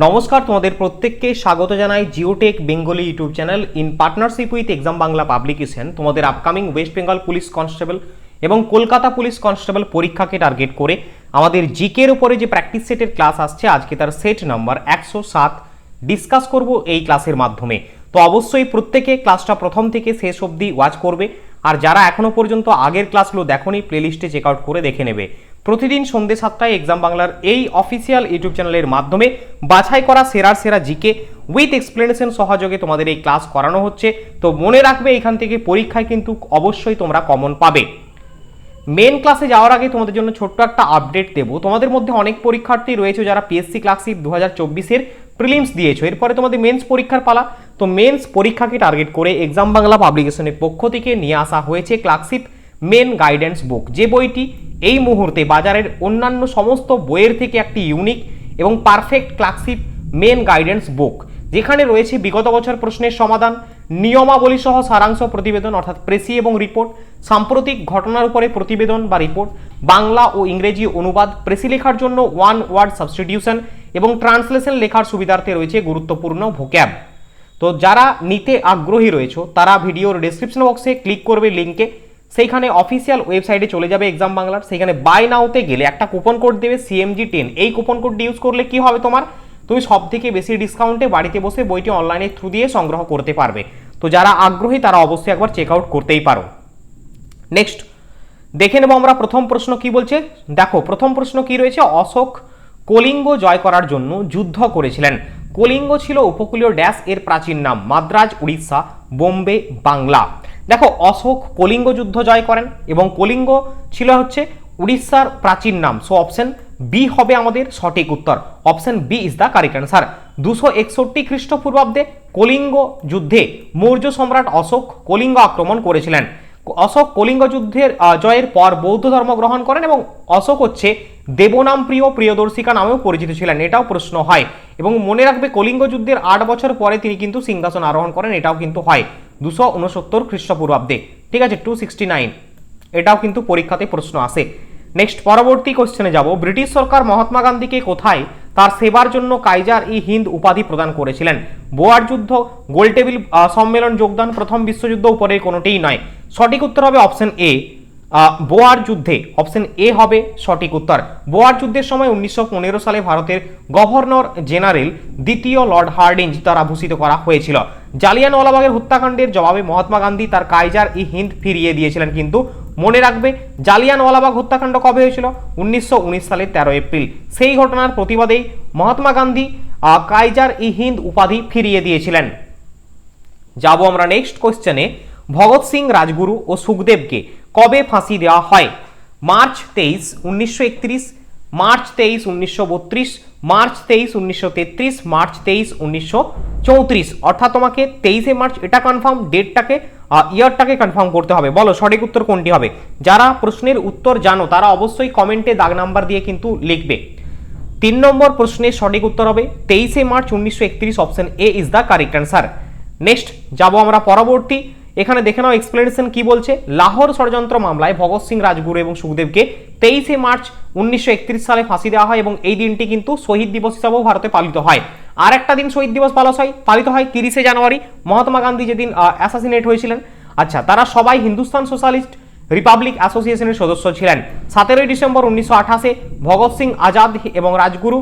নমস্কার, তোমাদের প্রত্যেককে স্বাগত জানাই Geotech Bengali YouTube channel in partnership with exam Bangla publication. তোমাদের upcoming West Bengal police constable এবং কলকাতা পুলিশ কনস্টেবল পরীক্ষাকে টার্গেট করে আমাদের জিকের উপরে যে প্র্যাকটিস সেটের ক্লাস আসছে, আজকে তার সেট নাম্বার একশো সাত ডিসকাস করব এই ক্লাসের মাধ্যমে। তো অবশ্যই প্রত্যেকে ক্লাসটা প্রথম থেকে শেষ অবধি ওয়াচ করবে। আর যারা এখনও পর্যন্ত আগের ক্লাসগুলো দেখোনি, প্লেলিস্টে চেক আউট করে দেখে নেবে। প্রতিদিন সন্ধ্যে সাতটায় এক্সাম বাংলার এই অফিসিয়াল ইউটিউব চ্যানেলের মাধ্যমে বাছাই করা সেরার সেরা জিকে উইথ এক্সপ্লেনেশন সহযোগে তোমাদের এই ক্লাস করানো হচ্ছে। তো মনে রাখবে, এখান থেকে পরীক্ষায় কিন্তু অবশ্যই তোমরা কমন পাবে। মেন ক্লাসে যাওয়ার আগে তোমাদের জন্য ছোট্ট একটা আপডেট দেবো। তোমাদের মধ্যে অনেক পরীক্ষার্থী রয়েছে যারা পিএসসি ক্লাসিক দু হাজার চব্বিশের প্রিলিমস দিয়েছ। এরপরে তোমাদের মেন্স পরীক্ষার পালা। তো মেন্স পরীক্ষাকে টার্গেট করে এক্সাম বাংলা পাবলিকেশনের পক্ষ থেকে নিয়ে আসা হয়েছে ক্লাসিক মেন গাইডেন্স বুক যে বইটি এই মুহূর্তে বাজারের অন্যান্য সমস্ত বইয়ের থেকে একটি ইউনিক এবং perfect classic main guidance book যেখানে রয়েছে বিগত বছর প্রশ্নের সমাধান নিয়মাবলী সহ সারাংশ প্রতিবেদন, অর্থাৎ প্রেসি এবং রিপোর্ট সাম্প্রতিক ঘটনার উপরে প্রতিবেদন বা রিপোর্ট বাংলা ও ইংরেজি অনুবাদ, প্রেসি লেখার জন্য ওয়ান ওয়ার্ড সাবস্টিটিউশন এবং ট্রান্সলেশন লেখার সুবিধার্থে রয়েছে গুরুত্বপূর্ণ ভোক্যাব তো যারা নিতে আগ্রহী রয়েছে, তারা ভিডিওর ডেসক্রিপশন বক্সে ক্লিক করবে লিঙ্কে সেইখানে অফিসিয়াল ওয়েবসাইটে চলে যাবে এক্সাম বাংলার সেইখানে বাই নাওতে গেলে একটা কুপন কোড দেবে সিএমজি টেন এই কুপন কোডটি ইউজ করলে কি হবে তোমার? তুমি সব থেকে বেশি ডিসকাউন্টে বাড়িতে বসে বইটি অনলাইনের থ্রু দিয়ে সংগ্রহ করতে পারবে। তো যারা আগ্রহী, তারা অবশ্যই একবার চেক আউট করতেই পারো। নেক্সট দেখে নেব আমরা প্রথম প্রশ্ন কি বলছে। দেখো, প্রথম প্রশ্ন কি রয়েছে? অশোক কলিঙ্গ জয় করার জন্য যুদ্ধ করেছিলেন। কলিঙ্গ ছিল উপকূলীয় ড্যাশ এর প্রাচীন নাম। মাদ্রাজ, উড়িষ্যা, বোম্বে, বাংলা। দেখো, অশোক কলিঙ্গ যুদ্ধ জয় করেন এবং কলিঙ্গ ছিল হচ্ছে উড়িষ্যার প্রাচীন নাম। সো অপশন বি হবে আমাদের সঠিক উত্তর। Option B is the correct answer দুশো একষট্টি খ্রিস্টপূর্বাব্দে কলিঙ্গ যুদ্ধে মৌর্য সম্রাট অশোক কলিঙ্গ আক্রমণ করেছিলেন। অশোক কলিঙ্গ যুদ্ধের জয়ের পর বৌদ্ধ ধর্ম গ্রহণ করেন এবং অশোক হচ্ছে দেবনাম প্রিয় প্রিয়দর্শিকা নামেও পরিচিত ছিলেন, এটাও প্রশ্ন হয়। এবং মনে রাখবে, কলিঙ্গ যুদ্ধের আট বছর পরে তিনি কিন্তু সিংহাসন আরোহণ করেন, এটাও কিন্তু হয়। দুশো উনসত্তর খ্রিস্টপূর্বাব্দে। ঠিক আছে টু সিক্সটি নাইন এটাও কিন্তু পরীক্ষাতে প্রশ্ন আসে। নেক্সট পরবর্তী কোশ্চেনে যাব। ব্রিটিশ সরকার মহাত্মা গান্ধীকে কোথায় তার সেবার জন্য কাইজার ই হিন্দ উপাধি প্রদান করেছিলেন? বোয়ার যুদ্ধ, গোলটেবিল সম্মেলন, যোগদান, প্রথম বিশ্বযুদ্ধ উপরে কোনোটিই নয়। সঠিক উত্তর হবে অপশন এ বোয়ার যুদ্ধে অপশন এ হবে সঠিক উত্তর। বোয়ার যুদ্ধের সময় উনিশশো পনেরো সালে ভারতের গভর্নর জেনারেল দ্বিতীয় লর্ড হার্ডিঞ্জ দ্বারা ভূষিত করা হয়েছিল। জালিয়ানওয়ালাবাগের হত্যাকাণ্ডের জবাবে মহাত্মা গান্ধী তার কাইজার ই হিন্দ ফিরিয়ে দিয়েছিলেন কিন্তু মনে রাখবে, জালিয়ানওয়ালাবাগ হত্যাকাণ্ড কবে হয়েছিল? উনিশশো উনিশ সালের তেরো এপ্রিল। সেই ঘটনার প্রতিবাদেই মহাত্মা গান্ধী কাইজার ই হিন্দ উপাধি ফিরিয়ে দিয়েছিলেন। যাব আমরা নেক্সট কোশ্চেনে ভগৎ সিং রাজগুরু ও সুখদেবকে কবে ফাঁসি দেওয়া হয়? মার্চ তেইশ, উনিশশো মার্চ তেইশ, উনিশশো মার্চ তেইশ, উনিশশো মার্চ তেইশ, উনিশশো চৌত্রিশ। অর্থাৎ তোমাকে তেইশে মার্চ এটা কনফার্ম ডেটটাকে ইয়ারটাকে কনফার্ম করতে হবে। বলো, সঠিক উত্তর কোনটি হবে? যারা প্রশ্নের উত্তর জানো, তারা অবশ্যই কমেন্টে দাগ নাম্বার দিয়ে কিন্তু লিখবে। তিন নম্বর প্রশ্নের সঠিক উত্তর হবে, তেইশে মার্চ, উনিশশো একত্রিশ option A is the correct answer next যাব আমরা পরবর্তী। এখানে দেখে নাও এক্সপ্লেনেশন কি বলছে। লাহোর ষড়যন্ত্র মামলায় ভগৎ সিং রাজগুরু এবং সুখদেবকে তেইশে মার্চ উনিশশো একত্রিশ সালে ফাঁসি দেওয়া হয় এবং এই দিনটি কিন্তু শহীদ দিবস হিসাবেও ভারতে পালিত হয়। আর একটা দিন শহীদ দিবস পালস হয়, পালিত হয় তিরিশে জানুয়ারি। মহাত্মা গান্ধী যেদিন অ্যাসাসিনেট হয়েছিলেন। আচ্ছা তারা সবাই হিন্দুস্তান সোশ্যালিস্ট রিপাবলিক অ্যাসোসিয়েশনের সদস্য ছিলেন। সতেরোই ডিসেম্বর উনিশশো আঠাশে ভগৎ সিং আজাদ এবং রাজগুরু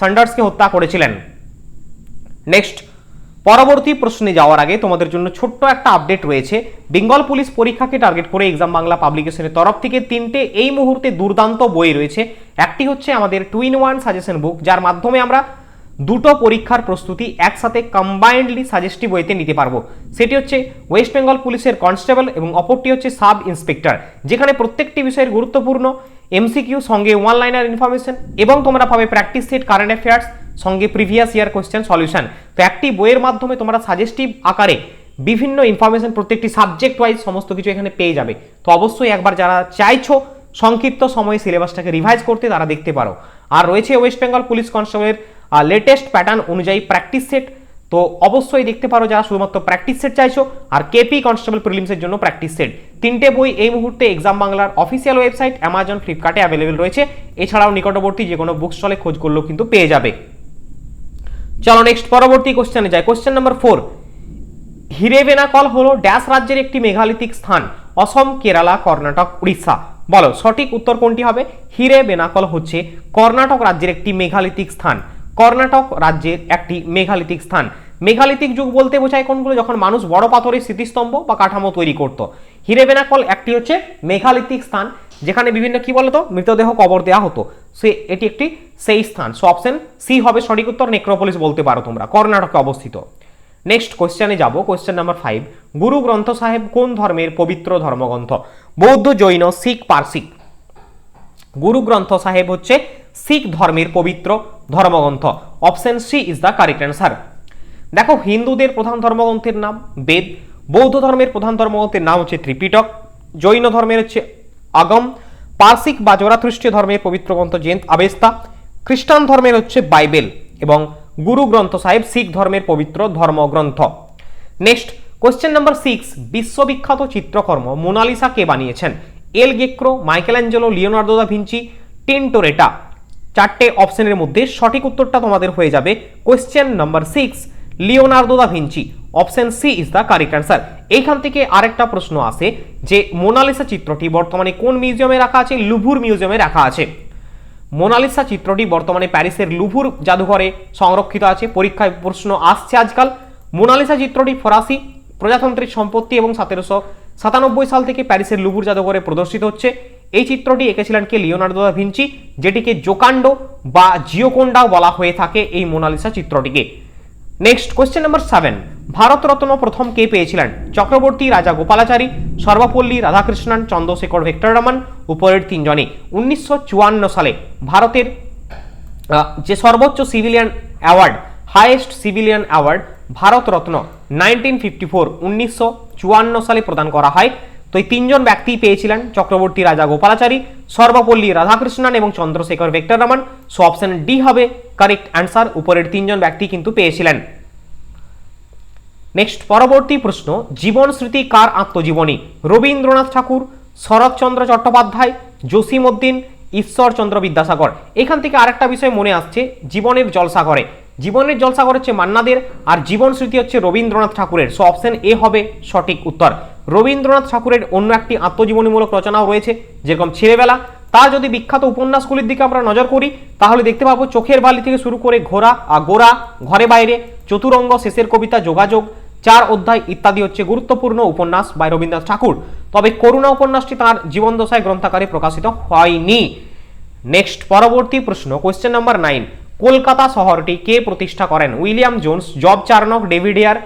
সান্ডার্সকে হত্যা করেছিলেন। নেক্সট পরবর্তী প্রশ্নে যাওয়ার আগে তোমাদের জন্য ছোট্ট একটা আপডেট রয়েছে। বেঙ্গল পুলিশ পরীক্ষাকে টার্গেট করে এক্সাম বাংলা পাবলিকেশনের তরফ থেকে তিনটে এই মুহূর্তে দুর্দান্ত বই রয়েছে। একটি হচ্ছে আমাদের টুইন ওয়ান সাজেশন বুক যার মাধ্যমে আমরা দুটো পরীক্ষার প্রস্তুতি একসাথে কম্বাইন্ডলি সাজেস্টিভ বইতে নিতে পারব। সেটি হচ্ছে ওয়েস্ট বেঙ্গল পুলিশের কনস্টেবল এবং অপরটি হচ্ছে সাব ইন্সপেক্টর যেখানে প্রত্যেকটি বিষয়ের গুরুত্বপূর্ণ এমসিকিউ সঙ্গে ওয়ান লাইনার ইনফরমেশন এবং তোমরা পাবে প্র্যাকটিস সেট কারেন্ট অ্যাফেয়ার্স সঙ্গে প্রিভিয়াস ইয়ার কোয়েশ্চেন সলিউশন তো একটি বইয়ের মাধ্যমে তোমরা সাজেস্টিভ আকারে বিভিন্ন ইনফরমেশন প্রত্যেকটি সাবজেক্ট ওয়াইজ সমস্ত কিছু এখানে পেয়ে যাবে। তো অবশ্যই একবার যারা চাইছো সংক্ষিপ্ত সময়ে সিলেবাসটাকে রিভাইজ করতে, তারা দেখতে পারো। আর রয়েছে ওয়েস্ট বেঙ্গল পুলিশ কনস্টেবলের লেটেস্ট প্যাটার্ন অনুযায়ী প্র্যাকটিস সেট তো অবশ্যই দেখতে পারো যারা শুধুমাত্র প্র্যাকটিস সেট চাইছো, আর কেপি কনস্টেবল প্রিলিমসের জন্য প্র্যাকটিস সেট তিনটে বই এই মুহূর্তে এক্সাম বাংলার অফিসিয়াল ওয়েবসাইট অ্যামাজন ফ্লিপকার্টে অ্যাভেলেবেল রয়েছে। এছাড়াও নিকটবর্তী যে কোনো বুক স্টলে খোঁজ করলেও কিন্তু পেয়ে যাবে। চলো নেক্সট পরবর্তী কোশ্চেনে যাই। কোশ্চেন নাম্বার ফোর হিরেবেনাকল হলো ড্যাশ রাজ্যের একটি মেঘালিথিক স্থান, অসম, কেরালা, কর্ণাটক, উড়িষ্যা। বলো, সঠিক উত্তর কোনটি হবে? হিরে বেনাকল হচ্ছে কর্ণাটক রাজ্যের একটি মেঘালিথিক স্থান, কর্ণাটক রাজ্যের একটি মেঘালিথিক স্থান। মেঘালিথিক যুগ বলতে বোঝায় কোনগুলো? যখন মানুষ বড় পাথরের স্মৃতিস্তম্ভ বা কাঠামো তৈরি করত। হিরে বেনাকল একটি হচ্ছে মেঘালিথিক স্থান, যেখানে বিভিন্ন কি বলতো? মৃতদেহ কবর দেওয়া হতো। সে, এটি একটি সেই স্থান, সো অপশন সি হবে সঠিক উত্তর নেক্রোপলিস বলতে পারো তোমরা, কর্ণাটকে অবস্থিত। নেক্সট কোশ্চেনে যাব কোশ্চেন নাম্বার ফাইভ গুরু গ্রন্থ সাহেব কোন ধর্মের পবিত্র ধর্মগ্রন্থ? বৌদ্ধ, জৈন, শিখ পার্সিক গুরু গ্রন্থ সাহেব হচ্ছে শিখ ধর্মের পবিত্র ধর্মগ্রন্থ। Option C is the correct answer দেখো, হিন্দুদের প্রধান ধর্মগ্রন্থের নাম বেদ, বৌদ্ধ ধর্মের প্রধান ধর্মগ্রন্থের নাম হচ্ছে ত্রিপিটক, জৈন ধর্মের হচ্ছে আগম, পার্সিক বা জোরাথ্রিস্টীয় ধর্মের পবিত্র গ্রন্থ জেন্ট আবেস্তা খ্রিস্টান ধর্মের হচ্ছে বাইবেল এবং গুরু গ্রন্থ সাহেব শিখ ধর্মের পবিত্র ধর্মগ্রন্থ। নেক্সট কোয়েশ্চেন নাম্বার সিক্স বিশ্ববিখ্যাত চিত্রকর্ম মোনালিসা কে বানিয়েছেন? El Greco Michelangelo Leonardo da Vinci Tintoretto চারটে অপশনের মধ্যে সঠিক উত্তরটা তোমাদের হয়ে যাবে। Question number six Leonardo da Vinci option C is the correct answer এইখান থেকে আরেকটা প্রশ্ন আসে যে, মোনালিসা চিত্রটি বর্তমানে কোন মিউজিয়ামে রাখা আছে? লুভুর মিউজিয়ামে রাখা আছে। মোনালিসা চিত্রটি বর্তমানে প্যারিসের লুভুর জাদুঘরে সংরক্ষিত আছে। পরীক্ষায় প্রশ্ন আসছে আজকাল। মোনালিসা চিত্রটি ফরাসি প্রজাতন্ত্রের সম্পত্তি এবং সতেরোশো সাতানব্বই সাল থেকে প্যারিসের লুভুর জাদুঘরে প্রদর্শিত হচ্ছে। এই চিত্রটি এঁকেছিলেন কে? লিওনার্দো দা ভিঞ্চি যেটিকে জোকান্ডো বা জিওকোন্ডাও বলা হয়ে থাকে এই Mona Lisa চিত্রটিকে। Next question number seven. Bharat Ratna প্রথম কে পেয়েছিলেন? চক্রবর্তী, রাজা গোপালাচারী, সর্বপল্লী রাধাকৃষ্ণন, চন্দ্রশেখর ভেক্টররমন উপরের তিনজনে উনিশশো চুয়ান্ন সালে ভারতের যে সর্বোচ্চ civilian award highest civilian award Bharat Ratna, nineteen fifty four, উনিশশো চুয়ান্ন সালে প্রদান করা হয়। তো এই তিনজন ব্যক্তি পেয়েছিলেন চক্রবর্তী, রাজা গোপালাচারী, সর্বপল্লী রাধাকৃষ্ণন এবং Chandrasekhar Venkataraman so option D হবে কারেক্ট অ্যান্সার উপরের তিনজন ব্যক্তি কিন্তু পেয়েছিলেন। নেক্সট পরবর্তী প্রশ্ন জীবন স্মৃতি কার আত্মজীবনী? রবীন্দ্রনাথ ঠাকুর শরৎচন্দ্র চট্টোপাধ্যায় জসীমউদ্দিন ঈশ্বরচন্দ্র বিদ্যাসাগর। এখান থেকে আরেকটা বিষয় মনে আসছে জীবনের জলসাগরে। জীবনের জলসাগর হচ্ছে মান্নাদের আর জীবন স্মৃতি হচ্ছে রবীন্দ্রনাথ ঠাকুরের। সো অপশন এ হবে সঠিক উত্তর। রবীন্দ্রনাথ ঠাকুরের অন্য একটি আত্মজীবনীমূলক রচনাও রয়েছে যেরকম ছেলেবেলা। তার যদি বিখ্যাত উপন্যাসগুলির দিকে আমরা নজর করি তাহলে দেখতে পাবো চোখের বালি থেকে শুরু করে আ, গোরা ঘরে বাইরে চতুরঙ্গ শেষের কবিতা যোগাযোগ চার অধ্যায় ইত্যাদি হচ্ছে গুরুত্বপূর্ণ উপন্যাস বাই রবীন্দ্রনাথ ঠাকুর। তবে করুণা উপন্যাসটি তার জীবনদশায় গ্রন্থাকারে প্রকাশিত হয়নি। নেক্সট পরবর্তী প্রশ্ন কোয়েশ্চেন নাম্বার নাইন কলকাতা শহরটি কে প্রতিষ্ঠা করেন? William Jones, Job Charnock, David Hare,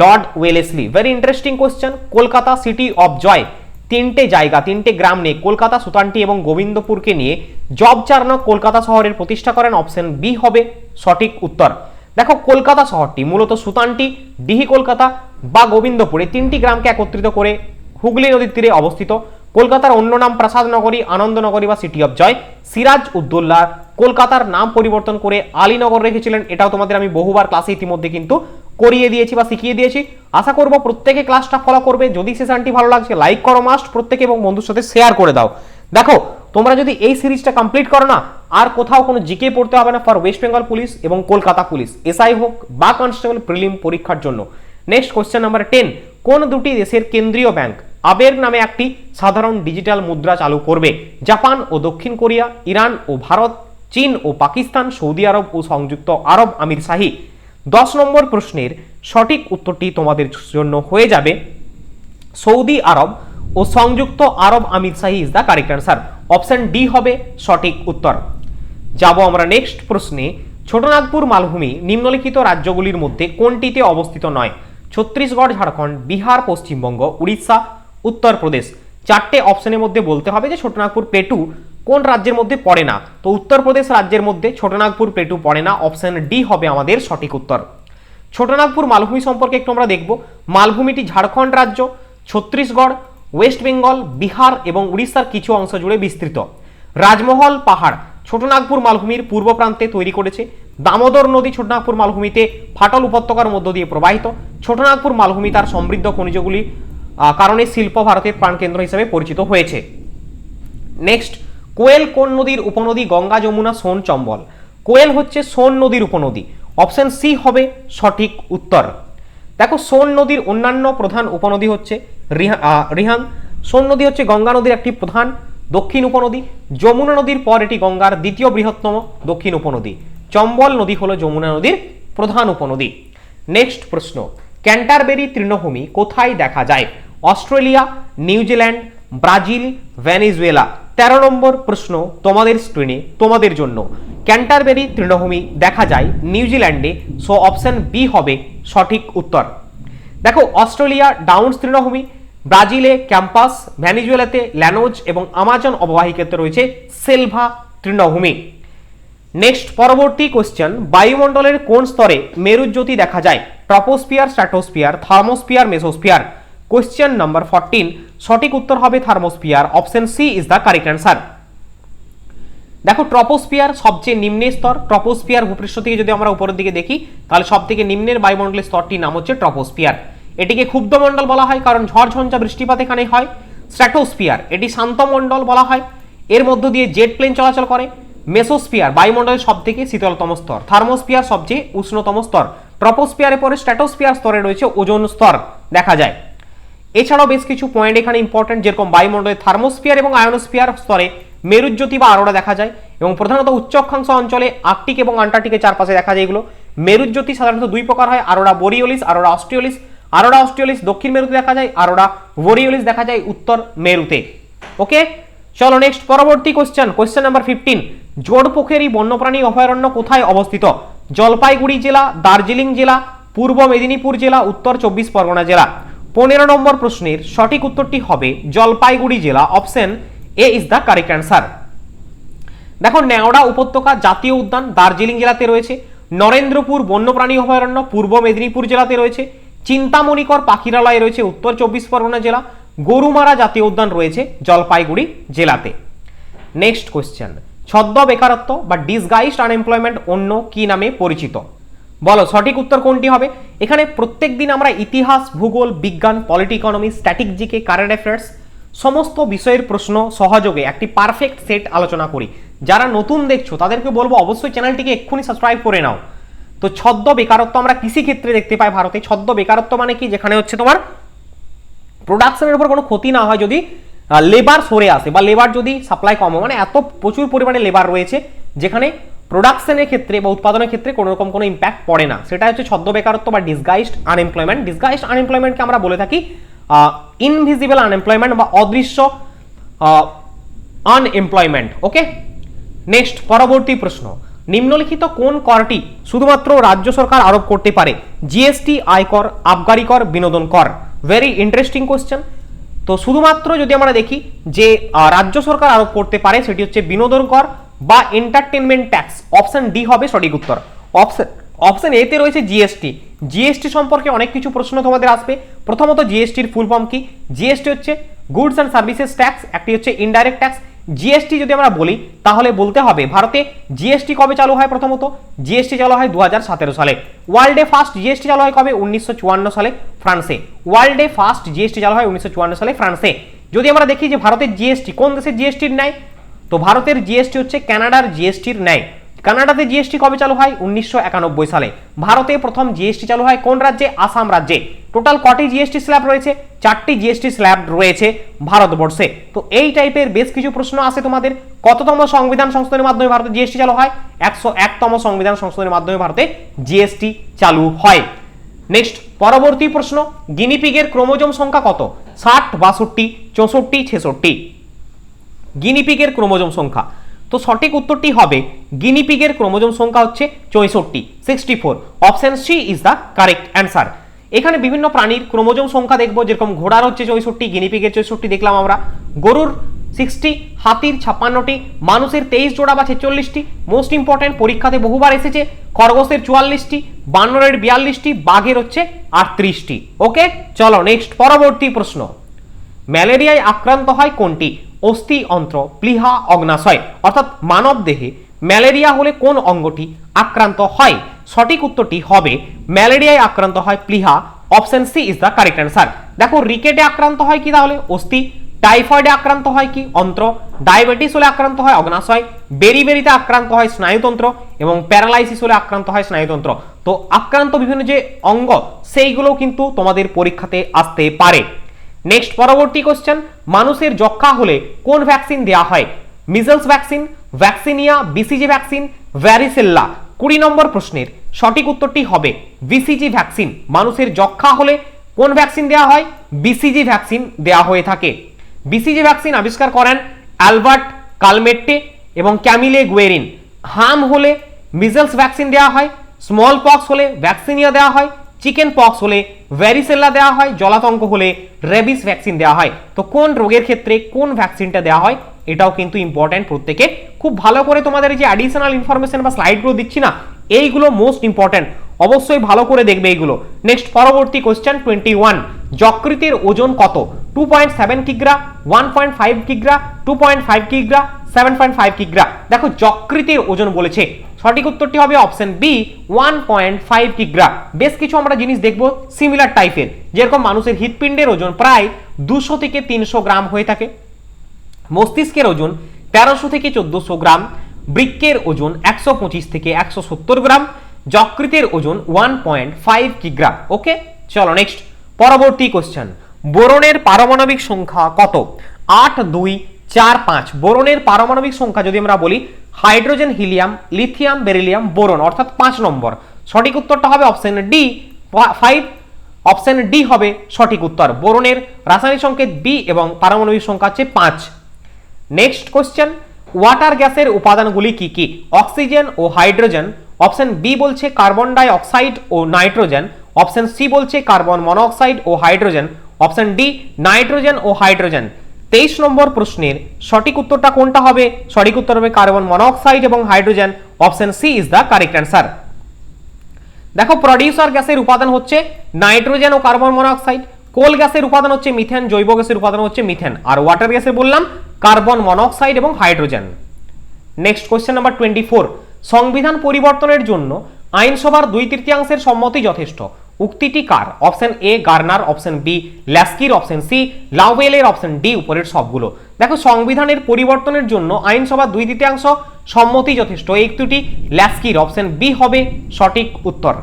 Lord Wellesley. Very interesting question Kolkata city of joy তিনটে জায়গা, তিনটে গ্রাম নিয়ে কলকাতা, সুতানটি এবং গোবিন্দপুরকে নিয়ে জব চার্নক কলকাতা শহরের প্রতিষ্ঠা করেন। অপশন বি হবে সঠিক উত্তর। দেখো কলকাতা শহরটি, মূলত সুতানটি ডিহি কলকাতা বা গোবিন্দপুর তিনটি গ্রামকে একত্রিত করে হুগলি নদীর তীরে অবস্থিত। কলকাতার অন্য নাম প্রাসাদ নগরী আনন্দনগরী বা city of joy. Siraj Uddaula কলকাতার নাম পরিবর্তন করে আলীনগর রেখেছিলেন, এটাও তোমাদের আমি বহুবার ক্লাসে ইতিমধ্যে কিন্তু করিয়ে দিয়েছি বা শিখিয়ে দিয়েছি। আশা করব প্রত্যেকে ক্লাসটা ফলো করবে। যদি সেশনটি ভালো লাগছে লাইক করো মাস্ট প্রত্যেকে এবং বন্ধুর সাথে শেয়ার করে দাও। দেখো, তোমরা যদি এই সিরিজটা কমপ্লিট করো না, আর কোথাও কোনো জিকে পড়তে হবে না ফর ওয়েস্ট বেঙ্গল পুলিশ এবং কলকাতা পুলিশ এসআই হোক বা কনস্টেবল প্রিলিম পরীক্ষার জন্য। নেক্সট কোশ্চেন নাম্বার টেন কোন দুটি দেশের কেন্দ্রীয় ব্যাংক আবেগ নামে একটি সাধারণ ডিজিটাল মুদ্রা চালু করবে? জাপান ও দক্ষিণ কোরিয়া, ইরান ও ভারত, চীন ও পাকিস্তান, সৌদি আরব ও সংযুক্ত আরব আমির শাহী? দশ নম্বর প্রশ্নের সঠিক উত্তরটি তোমাদের জন্য হয়ে যাবে সৌদি আরব ও সংযুক্ত আরব আমির শাহী is the correct answer. Option D হবে সঠিক উত্তর। যাব আমরা নেক্সট প্রশ্নে। ছোটনাগপুর মালভূমি নিম্নলিখিত রাজ্যগুলির মধ্যে কোনটিতে অবস্থিত নয়? ছত্তিশগড়, ঝাড়খণ্ড, বিহার, পশ্চিমবঙ্গ, উড়িষ্যা, উত্তরপ্রদেশ। চারটে অপশনের মধ্যে বলতে হবে যে ছোটনাগপুর প্লেটু কোন রাজ্যের মধ্যে পড়ে না। তো উত্তরপ্রদেশ রাজ্যের মধ্যে ছোটনাগপুর প্লেটু পড়ে না। অপশন ডি হবে আমাদের সঠিক উত্তর। ছোটনাগপুর মালভূমি সম্পর্কে একটু আমরা দেখব। মালভূমিটি ঝাড়খণ্ড রাজ্য, ছত্তিশগড় ওয়েস্ট বেঙ্গল বিহার এবং উড়িষ্যার কিছু অংশ জুড়ে বিস্তৃত। রাজমহল, পাহাড়, ছোটনাগপুর মালভূমির পূর্ব প্রান্তে তৈরি করেছে। দামোদর নদী ছোটনাগপুর মালভূমিতে ফাটল উপত্যকার মধ্য দিয়ে প্রবাহিত। ছোটনাগপুর মালভূমি তার সমৃদ্ধ খনিজগুলি কারণে শিল্প ভারতের প্রাণকেন্দ্র হিসেবে পরিচিত হয়েছে। নেক্সট কোয়েল কোন নদীর উপনদী গঙ্গা, যমুনা, সোন, চম্বল। কোয়েল হচ্ছে সোন নদীর উপনদী। অপশন সি হবে সঠিক উত্তর। দেখো, সোন নদীর অন্যান্য প্রধান উপনদী হচ্ছে রিহান সোন নদী হচ্ছে গঙ্গা নদীর একটি প্রধান দক্ষিণ উপনদী। যমুনা নদীর পর এটি গঙ্গার দ্বিতীয় বৃহত্তম দক্ষিণ উপনদী। চম্বল নদী হলো যমুনা নদীর প্রধান উপনদী। নেক্সট প্রশ্ন, ক্যান্টারবেরি তৃণভূমি কোথায় দেখা যায়? Australia New Zealand Brazil, Venezuela. তেরো নম্বর প্রশ্ন তোমাদের স্ক্রিনে তোমাদের জন্য। ক্যান্টারবেরি তৃণভূমি দেখা যায় নিউজিল্যান্ডে সো অপশন বি হবে সঠিক উত্তর। দেখো, অস্ট্রেলিয়া, ডাউন্স তৃণভূমি ব্রাজিলে ক্যাম্পাস ভ্যানিজুয়েলাতে ল্যানোজ এবং আমাজন অববাহিকাতে রয়েছে সেলভা তৃণভূমি। নেক্সট পরবর্তী কোশ্চেন বায়ুমণ্ডলের কোন স্তরে মেরুজ্যোতি দেখা যায়? Troposphere, stratosphere, thermosphere, mesosphere? Question number fourteen সঠিক উত্তর হবে thermosphere. Option C is the correct answer দেখো, ট্রপোস্ফিয়ার সবচেয়ে নিম্নের স্তর, ট্রপোস্ফিয়ার ভূপৃষ্ঠ থেকে যদি আমরা উপরের দিকে দেখি, তাহলে সব থেকে নিম্নের বায়ুমণ্ডলের স্তরটির নাম হচ্ছে ট্রপোস্ফিয়ার। এটিকে ক্ষুব্ধমণ্ডল বলা হয়, কারণ ঝড় ঝঞ্ঝা বৃষ্টিপাত এখানে হয়। স্ট্র্যাটোস্ফিয়ার, এটি শান্তমণ্ডল বলা হয়। এর মধ্য দিয়ে জেট প্লেন চলাচল করে। মেসোস্ফিয়ার, বায়ুমণ্ডলের সব থেকে শীতলতম স্তর। থার্মোস্ফিয়ার সবচেয়ে উষ্ণতম স্তর। ট্রপোস্ফিয়ারের পরে স্ট্র্যাটোস্ফিয়ার স্তরে রয়েছে ওজোন স্তর, দেখা যায়। এছাড়াও বেশ কিছু পয়েন্ট এখানে ইম্পর্টেন্ট যেরকম বায়ুমণ্ডলের থার্মোস্ফিয়ার এবং আয়নোস্ফিয়ার স্তরে মেরুজ্যোতি বা আরোরা দেখা যায়। এবং প্রধানত উচ্চ অক্ষাংশ অঞ্চলে আর্কটিক এবং আন্টার্কটিকের চারপাশে দেখা যায় এগুলো। মেরুজ্যোতি সাধারণত দুই প্রকার হয়, aurora borealis, aurora australis. Aurora australis দক্ষিণ মেরুতে দেখা যায় আরোরা বোরিওলিস দেখা যায় উত্তর মেরুতে। ওকে? চলো নেক্সট পরবর্তী question question number fifteen Jorepokhri বন্যপ্রাণী অভয়ারণ্য কোথায় অবস্থিত? জলপাইগুড়ি জেলা, দার্জিলিং জেলা, পূর্ব মেদিনীপুর জেলা, উত্তর চব্বিশ পরগনা জেলা। পনেরো নম্বর প্রশ্নের সঠিক উত্তরটি হবে জলপাইগুড়ি জেলা। Option A is the correct answer দেখো, ন্যাওড়া উপত্যকা জাতীয় উদ্যান দার্জিলিং জেলাতে রয়েছে, নরেন্দ্রপুর বন্যপ্রাণী অভয়ারণ্য পূর্ব মেদিনীপুর জেলাতে রয়েছে চিন্তামণিকর পাখিরালয় রয়েছে উত্তর চব্বিশ পরগনা জেলা। গরুমারা জাতীয় উদ্যান রয়েছে জলপাইগুড়ি জেলাতে। নেক্সট কোয়েশ্চেন ছদ্ম বেকারত্ব বা ডিসগাইসড আনএমপ্লয়মেন্ট অন্য কি নামে পরিচিত? বলো, সঠিক উত্তর কোনটি হবে? এখানে প্রত্যেক দিন আমরা ইতিহাস, ভূগোল, বিজ্ঞান polity economy static GK current affairs সমস্ত বিষয়ের প্রশ্ন সহযোগে একটি পারফেক্ট সেট আলোচনা করি। যারা নতুন দেখছ, তাদেরকে বলব অবশ্যই চ্যানেলটিকে এক্ষুনি সাবস্ক্রাইব করে নাও। তো ছদ্ম বেকারত্ব আমরা কৃষি ক্ষেত্রে দেখতে পাই ভারতে। ছদ্ম বেকারত্ব মানে কি? যেখানে হচ্ছে তোমার প্রোডাকশনের উপর কোনো ক্ষতি না হয় যদি লেবার সরে আসে বা লেবার যদি সাপ্লাই কম হয়। মানে এত প্রচুর পরিমাণে লেবার রয়েছে যেখানে প্রোডাকশনের ক্ষেত্রে বা উৎপাদনের ক্ষেত্রে কোনো রকম কোনো ইম্প্যাক্ট পড়ে না। সেটা হচ্ছে ছদ্ম বেকারত্ব বা ডিসগাইসড আনএমপ্লয়মেন্ট ডিসগাইসড আনএমপ্লয়মেন্টকে আমরা বলে থাকি ইনভিজিবল আনএমপ্লয়মেন্ট বা অদৃশ্য আনএমপ্লয়মেন্ট ওকে নেক্সট পরবর্তী প্রশ্ন। নিম্নলিখিত কোন করটি শুধুমাত্র রাজ্য সরকার আরোপ করতে পারে? জিএসটি আয়কর আবগারি কর বিনোদন কর ভেরি ইন্টারেস্টিং কোশ্চেন তো শুধুমাত্র যদি আমরা দেখি যে রাজ্য সরকার আরোপ করতে পারে, সেটি হচ্ছে বিনোদন কর বা এন্টারটেনমেন্ট ট্যাক্স অপশন ডি হবে সঠিক উত্তর। অপশন অপশন এতে রয়েছে জিএসটি জিএসটি সম্পর্কে অনেক কিছু প্রশ্ন তোমাদের আসবে। প্রথমত জিএসটির ফুল ফর্ম কি? জিএসটি হচ্ছে গুডস অ্যান্ড সার্ভিসেস ট্যাক্স একটি হচ্ছে ইনডাইরেক্ট ট্যাক্স জিএসটি যদি আমরা বলি, তাহলে বলতে হবে ভারতে জিএসটি কবে চালু হয় প্রথমত? জিএসটি চালু হয় দু হাজার সতেরো সালে। ওয়ার্ল্ডে ফার্স্ট জিএসটি চালু হয় কবে? উনিশশো চুয়ান্ন সালে ফ্রান্সে। ওয়ার্ল্ডে ফার্স্ট জিএসটি চালু হয় উনিশশো চুয়ান্ন সালে ফ্রান্সে। যদি আমরা দেখি যে ভারতের জিএসটি কোন দেশের জিএসটির ন্যায়? তো ভারতের জিএসটি হচ্ছে কানাডার জিএসটির ন্যায়। কানাডাতে জিএসটি কবে চালু হয়? উনিশশো একানব্বই সালে। ভারতে প্রথম জিএসটি চালু হয় কোন রাজ্যে? আসাম রাজ্যে। টোটাল কটি জিএসটি স্ল্যাব রয়েছে? চারটি জিএসটি স্ল্যাব রয়েছে ভারতবর্ষে। তো এই টাইপের বেশ কিছু প্রশ্ন আছে তোমাদের। কততম সংবিধান সংশোধনের মাধ্যমে ভারতে জিএসটি চালু হয়? একশো একতম সংবিধান সংশোধনের মাধ্যমে ভারতে জিএসটি চালু হয়। নেক্সট পরবর্তী প্রশ্ন। গিনিপিগের ক্রোমোজোম সংখ্যা কত? ষাট, বাষট্টি, চৌষট্টি, ছেষট্টি। গিনিপিগের ক্রোমোজোম সংখ্যা। তো সঠিক উত্তরটি হবে গিনিপিগের ক্রোমোজোম সংখ্যা হচ্ছে চৌষট্টি sixty four option C is the correct answer এখানে বিভিন্ন প্রাণীর ক্রোমোজোম সংখ্যা দেখব, যেরকম ঘোড়ার হচ্ছে চৌষট্টি গিনিপিগের চৌষট্টি দেখলাম আমরা। গরুর সিক্সটি হাতির ছাপ্পান্নটি, মানুষের তেইশ জোড়া বা ছেচল্লিশটি। মোস্ট ইম্পর্টেন্ট পরীক্ষাতে বহুবার এসেছে, খরগোশের চুয়াল্লিশটি, বানরের বিয়াল্লিশটি, বাঘের হচ্ছে আটত্রিশটি। ওকে চলো নেক্সট পরবর্তী প্রশ্ন। ম্যালেরিয়ায় আক্রান্ত হয় কোনটি? অস্থি অন্ত্র, প্লিহা অগ্নাশয়, অর্থাৎ মানব দেহে ম্যালেরিয়া হলে কোন অঙ্গটি আক্রান্ত হয়? সঠিক উত্তরটি হবে, ম্যালেরিয়ায় আক্রান্ত হয় প্লিহা, option C is the correct answer দেখো, রিকেটে আক্রান্ত হয় কি তাহলে? অস্থি, টাইফয়েডে আক্রান্ত হয় কি? অন্ত্র, ডায়াবেটিস হলে আক্রান্ত হয় অগ্নাশয়, বেরিবেরিতে আক্রান্ত হয় স্নায়ুতন্ত্র এবং প্যারালাইসিস হলে আক্রান্ত হয় স্নায়ুতন্ত্র। তো আক্রান্ত বিভিন্ন যে অঙ্গ সেইগুলো কিন্তু তোমাদের পরীক্ষাতে আসতে পারে। নেক্সট পরবর্তী কোশ্চেন মানুষের যক্ষা হলে কোন ভ্যাকসিন দেওয়া হয়? Measles vaccine vaccinia BCG vaccine varicella কুড়ি নম্বর প্রশ্নের সঠিক উত্তরটি হবে বিসিজি ভ্যাকসিন মানুষের যক্ষা হলে কোন ভ্যাকসিন দেওয়া হয়? বিসিজি ভ্যাকসিন দেওয়া হয়ে থাকে। বিসিজি ভ্যাকসিন আবিষ্কার করেন অ্যালবার্ট কালমেট্টে এবং ক্যামিলে গুয়েরিন হাম হলে মিজলস ভ্যাকসিন দেওয়া হয় স্মল পক্স হলে ভ্যাকসিনিয়া দেওয়া হয় চিকেন পক্স হলে ভ্যারিসেল্লা দেওয়া হয়, জলাতঙ্ক হলে রেবিস ভ্যাকসিন দেওয়া হয়। তো কোন রোগের ক্ষেত্রে কোন ভ্যাকসিনটা দেওয়া হয়, এটাও কিন্তু ইম্পর্ট্যান্ট প্রত্যেকে খুব ভালো করে তোমাদের যে অ্যাডিশনাল ইনফরমেশন বা স্লাইডগুলো দিচ্ছি না, এইগুলো মোস্ট ইম্পর্ট্যান্ট অবশ্যই ভালো করে দেখবে এইগুলো। নেক্সট পরবর্তী কোশ্চেন টোয়েন্টি ওয়ান যকৃতের ওজন কত? টু পয়েন্ট সেভেন কিগ্রা ওয়ান পয়েন্ট ফাইভ কিগ্রা টু পয়েন্ট ফাইভ কিগ্রা সেভেন পয়েন্ট ফাইভ কিগ্রা। দেখো, যকৃতের ওজন বলেছে। সঠিক উত্তরটি হবে option B one point five কিগ্রা বেশ কিছু আমরা জিনিস দেখব সিমিলার টাইপের যেরকম মানুষের হৃৎপিণ্ডের ওজন প্রায় দুশো থেকে তিনশো গ্রাম হয়ে থাকে। মস্তিষ্কের ওজন তেরোশো থেকে চোদ্দশো গ্রাম। বৃক্কের ওজন একশো পঁচিশ থেকে একশো সত্তর গ্রাম। যকৃতের ওজন ওয়ান পয়েন্ট ফাইভ কিগ্রা ওকে, চলো নেক্সট পরবর্তী কোশ্চেন বোরনের পারমাণবিক সংখ্যা কত? আট, দুই, চার, পাঁচ। বোরনের পারমাণবিক সংখ্যা যদি আমরা বলি hydrogen, helium, lithium, beryllium, boron, অর্থাৎ পাঁচ নম্বর। সঠিক উত্তরটা হবে option D. Five option D হবে সঠিক উত্তর। বোরনের রাসায়নিক সংকেত বি এবং পারমাণবিক সংখ্যা হচ্ছে পাঁচ। নেক্সট কোশ্চেন ওয়াটার গ্যাসের উপাদানগুলি কি কি? অক্সিজেন ও হাইড্রোজেন অপশন বি বলছে কার্বন ডাই অক্সাইড ও নাইট্রোজেন অপশন সি বলছে কার্বন মনোক্সাইড ও হাইড্রোজেন অপশন ডি নাইট্রোজেন ও হাইড্রোজেন তেইশ নম্বর প্রশ্নের সঠিক উত্তরটা কোনটা হবে? সঠিক উত্তর হবে কার্বন মনোক্সাইড এবং hydrogen. Option C is the correct answer. দেখো, প্রডিউসার গ্যাসের উপাদান হচ্ছে নাইট্রোজেন ও কার্বন মনোক্সাইড। কোল গ্যাসের উপাদান হচ্ছে মিথেন, জৈব গ্যাসের উপাদান হচ্ছে মিথেন। আর ওয়াটার গ্যাসে বললাম কার্বন মনোক্সাইড এবং hydrogen. Next question number twenty four. সংবিধান পরিবর্তনের জন্য আইনসভার দুই তৃতীয়াংশের সম্মতি যথেষ্ট। উক্তিটি কার? Option A Garner option B ল্যাস্কির option C লাউবেলের অপশন ডি উপরের সবগুলো। দেখো, সংবিধানের পরিবর্তনের জন্য আইনসভার দুই তৃতীয়াংশ সম্মতি যথেষ্ট। এই উক্তিটি ল্যাস্কির অপশন বি হবে সঠিক উত্তর।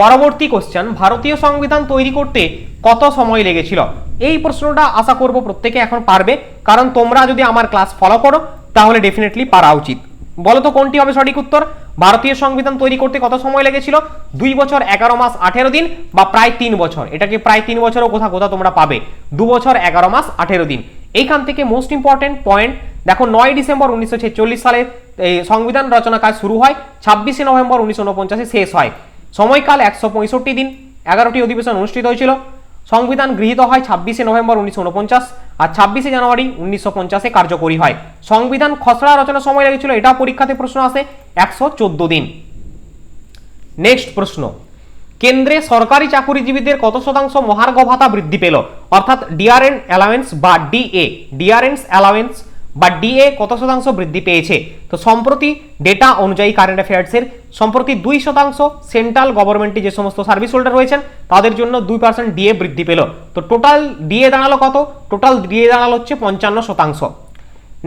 পরবর্তী কোশ্চেন ভারতীয় সংবিধান তৈরি করতে কত সময় লেগেছিল? এই প্রশ্নটা আশা করব প্রত্যেকে এখন পারবে। কারণ তোমরা যদি আমার ক্লাস ফলো করো, তাহলে ডেফিনেটলি পারা উচিত। বলো তো কোনটি হবে সঠিক উত্তর? ভারতীয় সংবিধান তৈরি করতে কত সময় লেগেছিল? দুই বছর, এগারো মাস, আঠেরো দিন বা প্রায় তিন বছর। এটাকে প্রায় তিন বছরও কোথা কোথা তোমরা পাবে? দু বছর, এগারো মাস, আঠেরো দিন। এইখান থেকে মোস্ট ইম্পর্টেন্ট পয়েন্ট দেখো নয় ডিসেম্বর উনিশশো ছেচল্লিশ সালে এই সংবিধান রচনা কাজ শুরু হয়, ছাব্বিশে নভেম্বর উনিশশো শেষ হয়। সময়কাল একশো পঁয়ষট্টি দিন। এগারোটি অধিবেশন অনুষ্ঠিত হয়েছিল। সংবিধান গৃহীত হয় ছাব্বিশে নভেম্বর উনিশশো উনপঞ্চাশ আর ছাব্বিশে জানুয়ারি উনিশশো পঞ্চাশে কার্যকরী হয়। সংবিধান খসড়া রচনার সময় লেগেছিল এটা পরীক্ষাতে প্রশ্ন আসে, একশো চোদ্দ দিন। নেক্সট প্রশ্ন। কেন্দ্রে সরকারি চাকুরিজীবীদের কত শতাংশ মহার্ঘ ভাতা বৃদ্ধি পেল? অর্থাৎ ডিআরএন অ্যালাওয়েন্স বা ডিএ, ডিআরএনস অ্যালাওয়েন্স বা ডিএ কত শতাংশ বৃদ্ধি পেয়েছে? তো সম্প্রতি ডেটা অনুযায়ী কারেন্ট অ্যাফেয়ার্সের সম্প্রতি দুই শতাংশ সেন্ট্রাল গভর্নমেন্টে যে সমস্ত সার্ভিস হোল্ডার রয়েছেন, তাদের জন্য দুই পার্সেন্ট ডিএ বৃদ্ধি পেল। তো টোটাল ডিএ দাঁড়াল কত? টোটাল ডিএ দাঁড়াল হচ্ছে পঞ্চান্ন শতাংশ।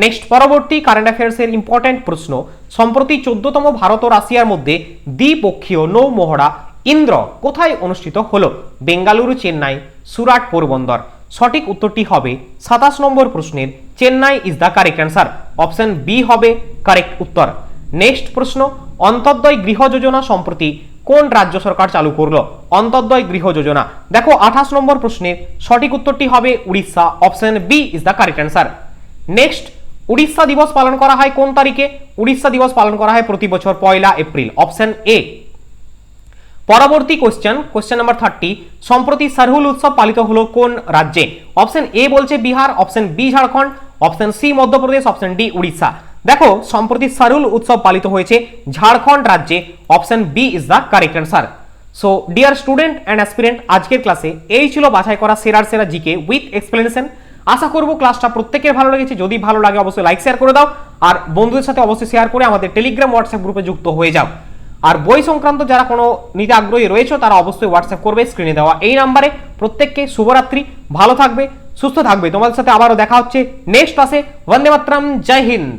নেক্সট পরবর্তী কারেন্ট অ্যাফেয়ার্সের ইম্পর্টেন্ট প্রশ্ন। সম্প্রতি চোদ্দতম ভারত ও রাশিয়ার মধ্যে দ্বিপক্ষীয় নৌ মহড়া ইন্দ্র কোথায় অনুষ্ঠিত হলো? বেঙ্গালুরু, চেন্নাই, সুরাট, পোরবন্দর। সঠিক উত্তরটি হবে সাতাশ নম্বর প্রশ্নের Chennai is the correct answer option B হবে কারেক্ট উত্তর। নেক্সট প্রশ্ন, অন্তর্দয় গৃহ যোজনা সম্প্রতি কোন রাজ্য সরকার চালু করল? অন্তর্দয় গৃহ যোজনা। দেখো, আঠাশ নম্বর প্রশ্নের সঠিক উত্তরটি হবে Orissa. Option B is the correct answer next Orissa দিবস পালন করা হয় কোন তারিখে? উড়িষ্যা দিবস পালন করা হয় প্রতি বছর পয়লা এপ্রিল। অপশন এ পরবর্তী কোশ্চেন কোশ্চেন নাম্বার থার্টি সম্প্রতি সারহুল উৎসব পালিত হলো কোন রাজ্যে? অপশন এ বলছে Bihar option B Jharkhand option C Madhya Pradesh option D Orissa. দেখো, সম্প্রতি সারহুল উৎসব পালিত হয়েছে ঝাড়খণ্ড রাজ্যে option B is the correct answer so dear student and aspirant আজকের ক্লাসে এই ছিল বাছাই করা সেরার সেরা জিকে উইথ এক্সপ্লেনেশন আশা করব ক্লাসটা প্রত্যেকের ভালো লেগেছে, যদি ভালো লাগে অবশ্যই লাইক শেয়ার করে দাও। আর বন্ধুদের সাথে অবশ্যই শেয়ার করে আমাদের টেলিগ্রাম হোয়াটসঅ্যাপ গ্রুপে যুক্ত হয়ে যাও। আর বই সংক্রান্ত যারা কোনো নিতে আগ্রহী রয়েছে, তারা অবশ্যই হোয়াটসঅ্যাপ করবে স্ক্রিনে দেওয়া এই নাম্বারে। প্রত্যেককে শুভরাত্রি, ভালো থাকবে, সুস্থ থাকবে। তোমাদের সাথে আবারও দেখা হচ্ছে। নেক্সট ক্লাসে বন্দে মাতরম জয় হিন্দ।